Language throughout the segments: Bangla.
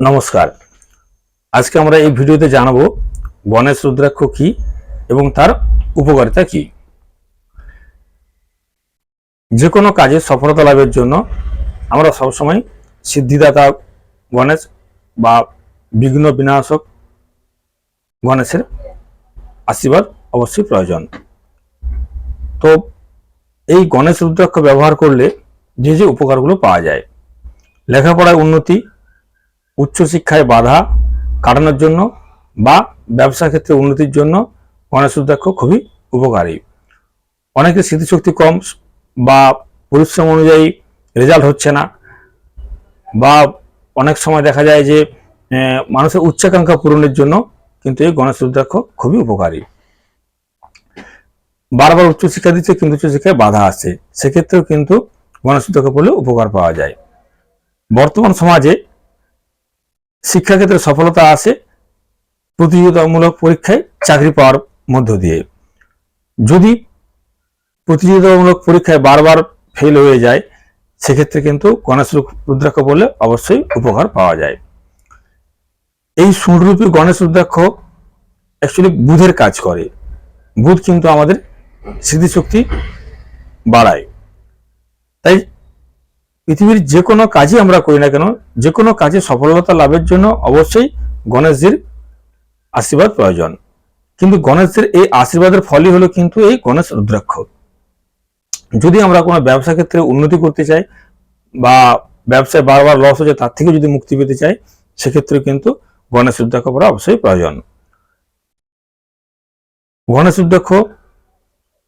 নমস্কার। আজকে আমরা এই ভিডিওতে জানাব গণেশ রুদ্রাক্ষ কি এবং তার উপকারিতা কি। যে কোনো কাজে সফলতা লাভের জন্য আমরা সবসময় সিদ্ধিদাতা গণেশ বা বিঘ্ন বিনাশক গণেশের আশীর্বাদ অবশ্যই প্রয়োজন। তো এই গণেশ রুদ্রাক্ষ ব্যবহার করলে যে যে উপকারগুলো পাওয়া যায়। লেখাপড়ায় উন্নতি উচ্চশিক্ষায় বাধা কাটানোর জন্য বা ব্যবসা ক্ষেত্রে উন্নতির জন্য গণেশ রুদ্রাক্ষ খুবই উপকারী। অনেকের স্মৃতিশক্তি কম বা পরিশ্রম অনুযায়ী রেজাল্ট হচ্ছে না বা অনেক সময় দেখা যায় যে মানুষের উচ্চাকাঙ্ক্ষা পূরণের জন্য কিন্তু এই গণেশ রুদ্রাক্ষ খুবই উপকারী। বারবার উচ্চশিক্ষা দিচ্ছে কিন্তু উচ্চশিক্ষায় বাধা আসছে সেক্ষেত্রেও কিন্তু গণেশ রুদ্রাক্ষ পড়লে উপকার পাওয়া যায়। বর্তমান সমাজে শিক্ষাক্ষেত্রে সফলতা আসে প্রতিযোগিতামূলক পরীক্ষায় চাকরি পাওয়ার মধ্য দিয়ে। যদি প্রতিযোগিতামূলক পরীক্ষায় বারবার ফেল হয়ে যায়, সেক্ষেত্রে কিন্তু গণেশ রুদ্রাক্ষ বলে অবশ্যই উপকার পাওয়া যায়। এই সুররূপী গণেশ রুদ্রাক্ষ অ্যাকচুয়ালি বুধের কাজ করে। বুধ কিন্তু আমাদের স্মৃতিশক্তি বাড়ায়। তাই পৃথিবীর যে কোনো কাজই আমরা করি না কেন, যে কোনো কাজে সফলতা লাভের জন্য অবশ্যই গণেশজির আশীর্বাদ প্রয়োজন। কিন্তু গণেশজির এই আশীর্বাদের ফলই হলো কিন্তু এই গণেশ রুদ্রাক্ষ। যদি আমরা কোনো ব্যবসা ক্ষেত্রে উন্নতি করতে চাই বা ব্যবসায় বারবার লস হচ্ছে তার থেকে যদি মুক্তি পেতে চাই, সেক্ষেত্রে কিন্তু গণেশ রুদ্রাক্ষ পড়া অবশ্যই প্রয়োজন। গণেশ রুদ্রাক্ষ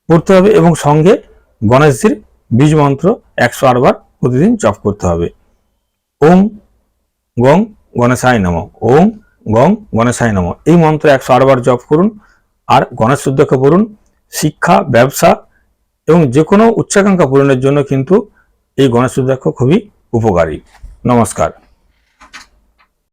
পড়তে হবে এবং সঙ্গে গণেশজির বীজ মন্ত্র একশো আটবার প্রতিদিন জপ করতে হবে। ওং গং গণেশায় নম। ওং গং গণেশায় নম। এই মন্ত্র একশো আটবার জপ করুন আর গণেশ শুদ্ধকে পড়ুন। শিক্ষা, ব্যবসা এবং যে কোনো উচ্চাকাঙ্ক্ষা পূরণের জন্য কিন্তু এই গণেশ শুদ্ধাক্ষ খুবই উপকারী। নমস্কার।